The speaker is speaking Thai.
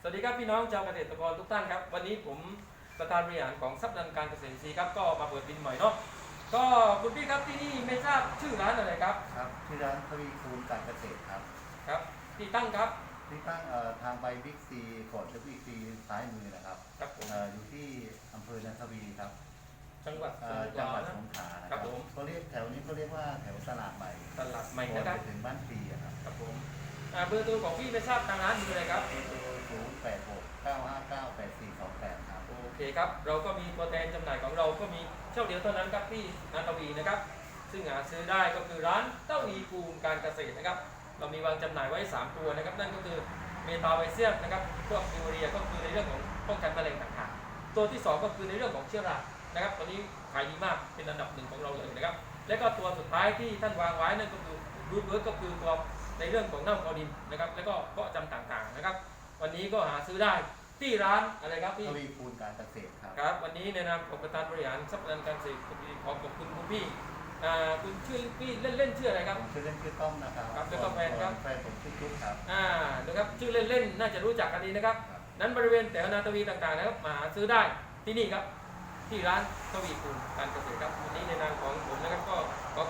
สวัสดีครับพี่น้องชาวเกษตรกรทุกท่านครับ วันนี้ผมประธานบริหารของทรัพย์ดันการเกษตรอินทรีย์ครับก็มาเปิดบินใหม่เนาะก็คุณพี่ครับที่นี่ไม่ทราบชื่อร้านอะไรครับครับที่ร้านทวีคูณการเกษตรครับครับที่ตั้งครับที่ตั้งเอ่อทางไปบิ๊กซีก่อนจะบิ๊กซีซ้ายมือนะครับครับผมเอ่ออยู่ที่อำเภอนันทวีครับจังหวัดสเอ่องขจังหวัลาดนะ สงขลานะคครัรับบผม เขาเรียกแถวนี้เขาเรียกว่าแถวตลาดใหม่ตลาดใหม่ก่อนนะครับไปถึงบ้านปี เบอร์โทรของพี่ไม่ทราบทางร้านมีอะไรครับเบอร์โทรศูนย์แปดหกเก้าห้าเก้าแปดสี่สองแปดครับโอเคครับ เราก็มีตัวแทนจำหน่ายของเราก็มีเช่าเดียวเท่านั้นครับที่นาตวีนะครับ ซึ่งหาซื้อได้ก็คือร้านเต้าอีภูมิการเกษตรนะครับ เรามีวางจำหน่ายไว้ 3 ตัวนะครับ นั่นก็คือเมตาไวเซียมนะครับ พวกยูเรียก็คือในเรื่องของป้องกันแมลงต่างๆ ตัวที่ 2 ก็คือในเรื่องของเชื้อรา นะครับตัวนี้ขายดีมากเป็นอันดับหนึ่งของเราเลยนะครับ และก็ตัวสุดท้ายที่ท่านวางไว้นั่นก็คือรูทเวิร์กก็คือตัว ในเรื่องของเน่าคอดินนะครับ แล้วก็เพาะจำต่างๆนะครับ วันนี้ก็หาซื้อได้ที่ร้านอะไรครับพี่ ทวีคูณการเกษตรครับ ครับ วันนี้ในนามของประธานบริหารทรัพย์การเกษตรขอขอบคุณคุณพี่อ่าคุณชื่อพี่เล่นเล่นๆชื่ออะไรครับ ผมชื่อเล่นชื่อต้อมนะครับครับแล้วก็แฟนครับ แฟนผมชื่อจุ๊บครับ อ่านะครับชื่อเล่นเล่นๆน่าจะรู้จักกันดีนะครับ นั้นบริเวณแถวนาทวีต่างๆนะครับมาหาซื้อได้ที่นี่ครับ ที่ร้านทวีคูณการเกษตรครับวันนี้ในนามของผมนะครับก็ขอขอบคุณมากครับสวัสดีครับครับ